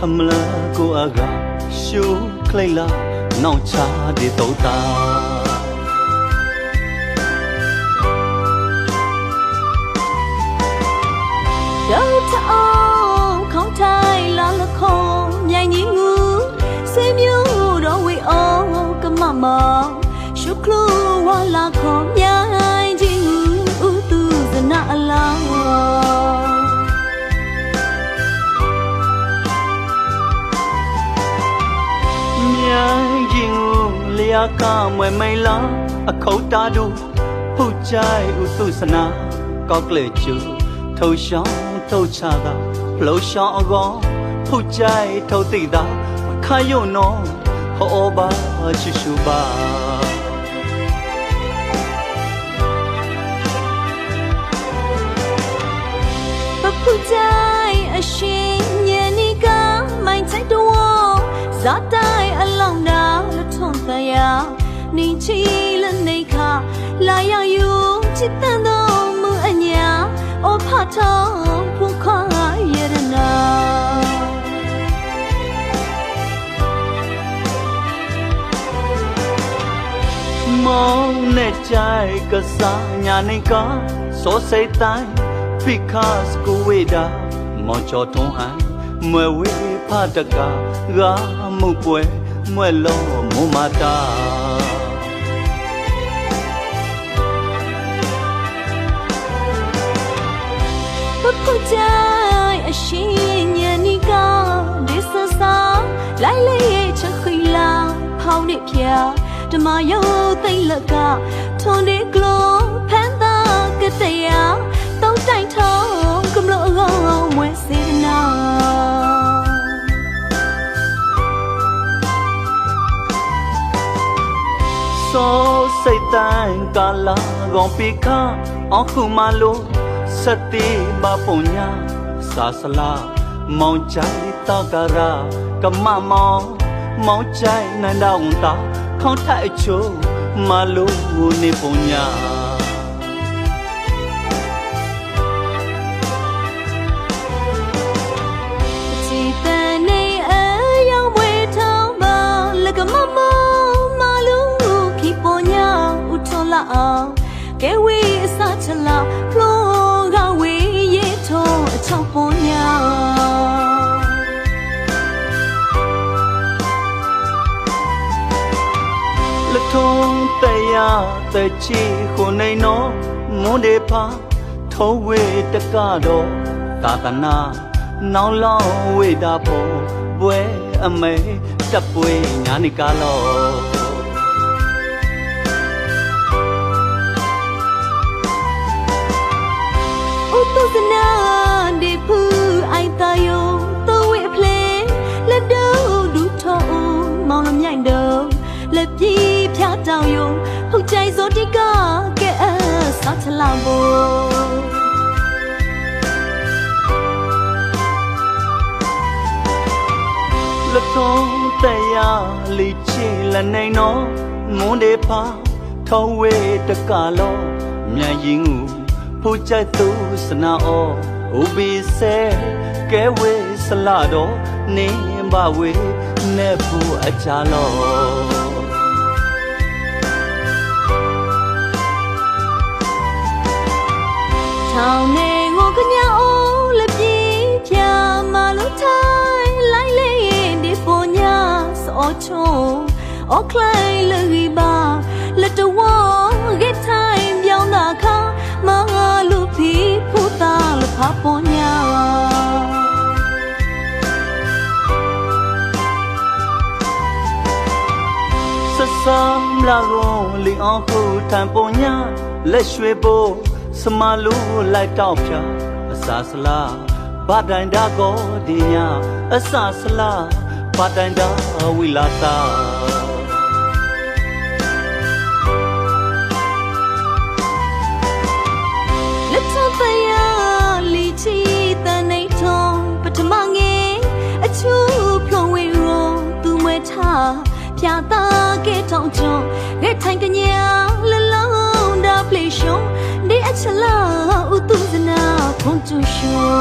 ရဲရှုံဘောခမလာကိုအကရှုခလိုက်လာနောက်ချဒီတော့တာတော့တအောင်ခေါင်းထိုင်လာလခုံမြိုင်ကြီးငူစေမျိုးတော့ဝေအောင်ကမမရှုခလူဝလာခေါ်မြိုင်ကြီးငူဥသူဇနာအလောင်း ကိုလျာကမွယ်မိန်လာအခုတ်တာတို့ဟုတ်ကြိုက်ဥသုစနာကောက်ကလေးကျူထုတ်ရှောင်းထုတ်ချတာလှုပ်ရှောင်းအကောင်ဟုတ်ကြိုက်ထုတ်သိတာခါယုံနော်ဟောပါချစ်ရှူပါပပူကြိုင်အရှင်ညနေကမိုင်းချို မောင်နဲ့ကြိုက်ကစားညာနေကစောစိတ်တိုင်းဖိခါစကူဝေတာမောင်ချောထုံးဟန်မွယ်ဝေဖတကဂါမှုပွဲမွဲ့လုံးမမတာပပူကြိုင်အရှင်ညနေကဒီဆဆာလိုက်လေရဲ့ချခီလာဖောင်းနေဖျာ ဓမ္မယုတ်သိမ့်လကထွန်ဒီကလောဖန်တာကတရာတောက်တိုင်ထုံးကမလို့အကောင်မွဲစေနာစောစိတ်တိုင်းကာလာကောင်ပိခအခုမလို့စတိဘပုံညာစာစလာမောင်ချိုင်တောက်ကရာကမမောင်မောင်ချိုင်နန္ဒဝန်တာ ခေါင်းထိုက်ချိုမလို့နေပုံညာချီတန်နေအယောင်ဝေထောင်းမလကမမမလူခီပေါ်ညာဥထောလာအောင်ကဲဝေးအစချလာဖလိုကဝေးရေထောအချောင်းပေါ် တရားတချီခုနေနောမွန်ဒေဖာထုံးဝေတကတော့သာသနာနောင်လောင်းဝေတာဖို့ပွဲအမေတပ်ပွဲညာနိကာလောဥတုစနာဒီဖူအိုင်တယုံ ဆောက်ချလာဖို့လထုံးတရားလီချီလနေနောမွန်ဒေဖာထုံးဝေတကလောမြန်ရင်ငူဖူကြိုက်သူစနာအောဥပိစေကဲဝေစလာတော့နေပါဝေနေဘူးအချာလော ထောင်နေငိုကညအိုးလက်ပြေးဖြာမလို့ထိုင်လိုက်လေရင်ဒီပေါ်ညာစောချုံအော်ကလိုင်းလူကြီးပါလက်တော်ဂက်ထိုင်ပြောင်းတာခါမငါလူဖီဖူတာလဖပေါ်ညာစစမ်လာရောလီအောင်ခုထံပုံညာလက်ရွှေပိုး စမလူလိုက်တော့ဖြာအစာစလားဗဒိုင်ဒါကိုဒီညာအစာစလားဗဒိုင်ဒါဝီလာတာ ချလာဥတုဇနာခွန်ကျူရှော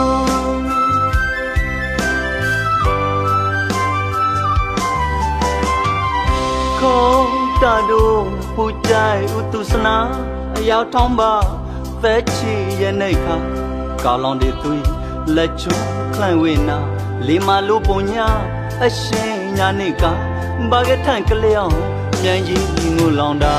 ခေါ်တတို့ပူကြိုက်ဥတုစနာအယောက်ထောင်းပါဖဲချီရဲ့နေခါကောင်းလောင်တွေသွေးလက်ချုံခလန်ဝေနာလေမာလိုပုံညာအရှင်ညာနေကဘာကထန်ကလျောင်းမြန်ကြီးငိုလောင်တာ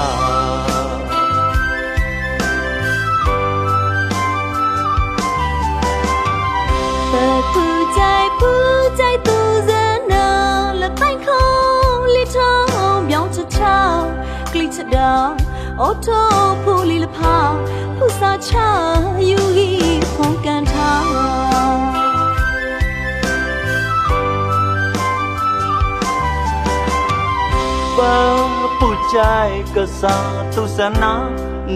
down auto puli la pha phu sa cha yu gi phong kan tha bang pu chai ka sa tu sa na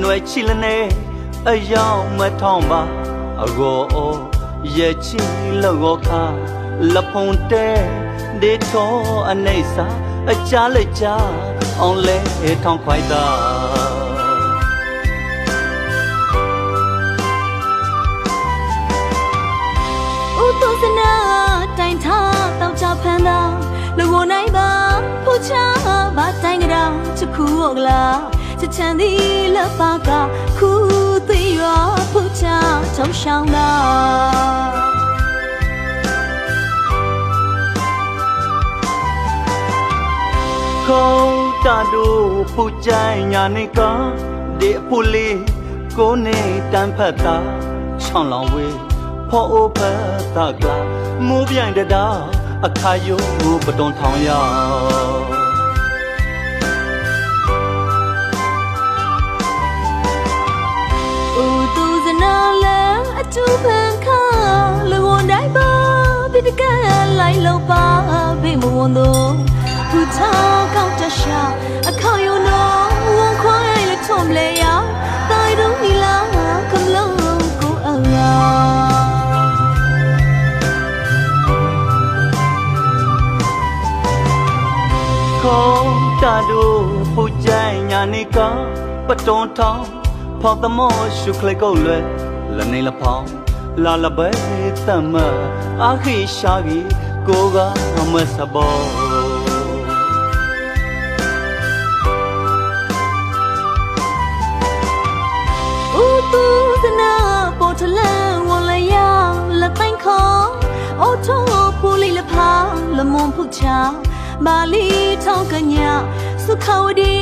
noi chi la ne a yaw ma thong ba a go o ပါပူကြိုက်ကစားသူစနာຫນွယ်ချီလနေအယောင်မထောင်းပါအဂောရဲ့ချီလောခါလဖုန်တဲဒေထောအနေစာအချားလက်ချာအောင်လဲထောင်းခွိုက်တာဥတုစနာတိုင်ထားတောက်ချဖန်သာလူကိုနိုင်ပါဖူချာဘာတိုင်ကြတာချခုောကလာချချန်ဒီလပါကခု သိရဖူချာထုံရှောင်းတာခေါတာတို့ပူကြိုင်ညာနေကဒီအပူလေးကိုနေတန်ဖတ်တာချောင်းလောင်ဝေးဖောအိုဖတ်တာကလာမူပြို တုစနာလအတူပန်ခါလူဝန်တိုင်းပါပြတကလိုက်လို့ပါဘေးမဝန်တော့ဖူချာကောက်တရှာအခေါယုံတော့ဝန်ခွိုင်းလက်ထုံလေရတိုင်တော့နီလာကမလုံးကိုအငါခေါတာတို့ပူကြိုင်ညာနေကပတွန်ထောင်ဖောက်သမောရှုခလေကုတ်လွယ် လနေလဖောင်းလာလပဲတမအာခိရှာဂီကိုကမစဘောဥတုစနာပေါ်ထလန်ဝန်လျာလက်တိုင်းခေါ်အော်ထုံးဖူလီလဖာလမွန်ဖုချာမာလီထောက်ကညာစုခဝဒီ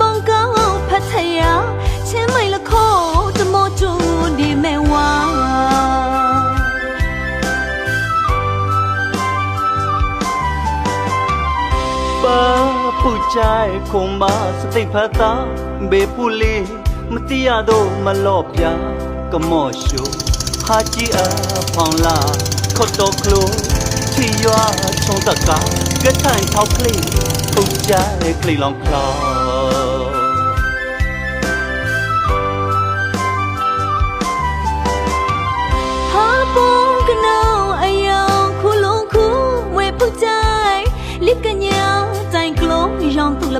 ဘန်ကောင်းဖတ်ထယာချင်းမိုင်လခေါ်တမောတူဒီမဲဝါပါ ပူကြိုင်ခုံမစတိတ်ဖတ်တာဘေပူလီမတိရတော့မလော့ပြကမော့ရှုဟာကြည့်အဖောင်းလာခ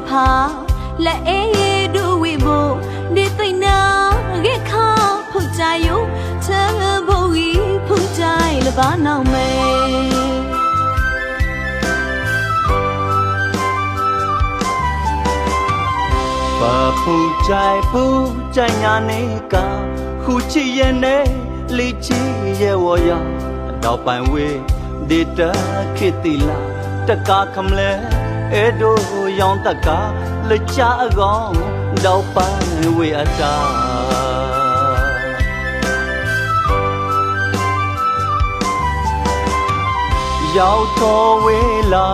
ရောင်သူလဖာလက်အေးဒူဝေဘနေသိနာရဲ့ခါဖုတ်ကြယုချမ်းဘိုးကြီးဖုတ်ကြိုင်လဘာနောင်မဲပါပူကြိုင်ပူကြိုင်ညာနေကခုချီရဲ့နေလီချီရဲ့ဝရအတော့ပိုင်ဝေးဒေတာခေတီလာတကာခမလဲ အဲတို့ရောင်တက်ကလကြအကောင်တော့ပန်းဝေအတာရောက်တော်ဝေလာ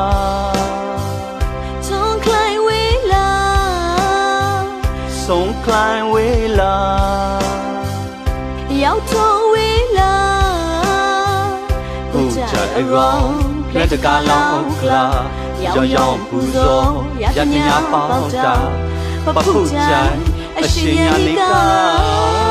ဆုံးခလိုင်ဝေလာဆုံးခလိုင်ဝေလာရောက်တော်ဝေလာကိုကြအကောင်လက်တကာလောင်ကလာ ရောင်ရောင်ပူဇော်ရတညာပေါင်းတာပပုကြိုင်အရှင်ညာနေက